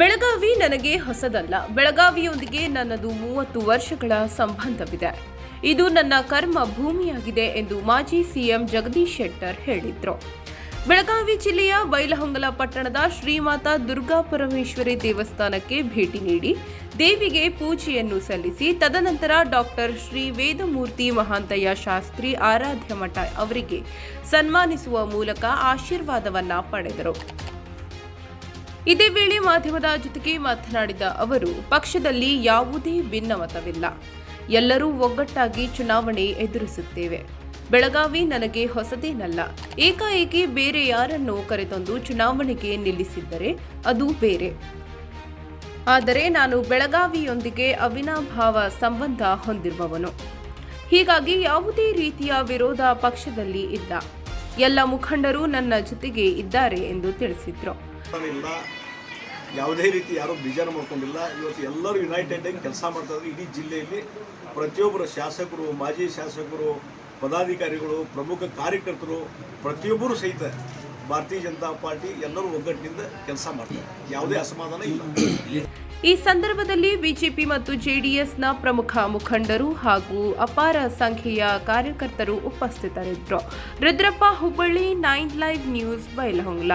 ಬೆಳಗಾವಿ ನನಗೆ ಹೊಸದಲ್ಲ. ಬೆಳಗಾವಿಯೊಂದಿಗೆ ನನ್ನದು ಮೂವತ್ತು ವರ್ಷಗಳ ಸಂಬಂಧವಿದೆ. ಇದು ನನ್ನ ಕರ್ಮ ಭೂಮಿಯಾಗಿದೆ ಎಂದು ಮಾಜಿ ಸಿಎಂ ಜಗದೀಶ್ ಶೆಟ್ಟರ್ ಹೇಳಿದ್ರು. ಬೆಳಗಾವಿ ಜಿಲ್ಲೆಯ ಬೈಲಹೊಂಗಲ ಪಟ್ಟಣದ ಶ್ರೀಮಾತಾ ದುರ್ಗಾ ಪರಮೇಶ್ವರಿ ದೇವಸ್ಥಾನಕ್ಕೆ ಭೇಟಿ ನೀಡಿ ದೇವಿಗೆ ಪೂಜೆಯನ್ನು ಸಲ್ಲಿಸಿ, ತದನಂತರ ಡಾಕ್ಟರ್ ಶ್ರೀ ವೇದಮೂರ್ತಿ ಮಹಾಂತಯ್ಯ ಶಾಸ್ತ್ರಿ ಆರಾಧ್ಯ ಮಠ ಅವರಿಗೆ ಸನ್ಮಾನಿಸುವ ಮೂಲಕ ಆಶೀರ್ವಾದವನ್ನು ಪಡೆದರು. ಇದೇ ವೇಳೆ ಮಾಧ್ಯಮದ ಜೊತೆಗೆ ಮಾತನಾಡಿದ ಅವರು, ಪಕ್ಷದಲ್ಲಿ ಯಾವುದೇ ಭಿನ್ನಮತವಿಲ್ಲ. ಎಲ್ಲರೂ ಒಗ್ಗಟ್ಟಾಗಿ ಚುನಾವಣೆ ಎದುರಿಸುತ್ತೇವೆ. ಬೆಳಗಾವಿ ನನಗೆ ಹೊಸದೇನಲ್ಲ. ಏಕಾಏಕಿ ಬೇರೆ ಯಾರನ್ನು ಕರೆತಂದು ಚುನಾವಣೆಗೆ ನಿಲ್ಲಿಸಿದ್ದರೆ ಅದು ಬೇರೆ. ಆದರೆ ನಾನು ಬೆಳಗಾವಿಯೊಂದಿಗೆ ಅವಿನಾಭಾವ ಸಂಬಂಧ ಹೊಂದಿರುವವನು. ಹೀಗಾಗಿ ಯಾವುದೇ ರೀತಿಯ ವಿರೋಧ ಪಕ್ಷದಲ್ಲಿ ಇಲ್ಲ. ಎಲ್ಲ ಮುಖಂಡರು ನನ್ನ ಜೊತೆಗೆ ಇದ್ದಾರೆ ಎಂದು ತಿಳಿಸಿದ್ರು. ಇಲ್ಲ ಯಾವುದೇ ರೀತಿ ಯಾರೂ ಬೇಜಾರು ಮಾಡ್ಕೊಂಡಿಲ್ಲ. ಇವತ್ತು ಎಲ್ಲರೂ ಯುನೈಟೆಡ್ ಆಗಿ ಕೆಲಸ ಮಾಡ್ತಾ ಇದ್ದಾರೆ. ಇಡೀ ಜಿಲ್ಲೆಯಲ್ಲಿ ಪ್ರತಿಯೊಬ್ಬರು ಶಾಸಕರು, ಮಾಜಿ ಶಾಸಕರು, ಪದಾಧಿಕಾರಿಗಳು, ಪ್ರಮುಖ ಕಾರ್ಯಕರ್ತರು ಪ್ರತಿಯೊಬ್ಬರು ಸಹಿತ ಭಾರತೀಯ ಜನತಾ ಪಾರ್ಟಿ ಎಲ್ಲರೂ ಒಗ್ಗಟ್ಟಿನಿಂದ ಕೆಲಸ ಮಾಡ್ತಾರೆ. ಯಾವುದೇ ಅಸಮಾಧಾನ ಇಲ್ಲ. ಈ ಸಂದರ್ಭದಲ್ಲಿ ಬಿಜೆಪಿ ಮತ್ತು ಜೆಡಿಎಸ್ನ ಪ್ರಮುಖ ಮುಖಂಡರು ಹಾಗೂ ಅಪಾರ ಸಂಖ್ಯೆಯ ಕಾರ್ಯಕರ್ತರು ಉಪಸ್ಥಿತರಿದ್ದರು. Rudrappa Hubballi, nine live news, Bailhongal.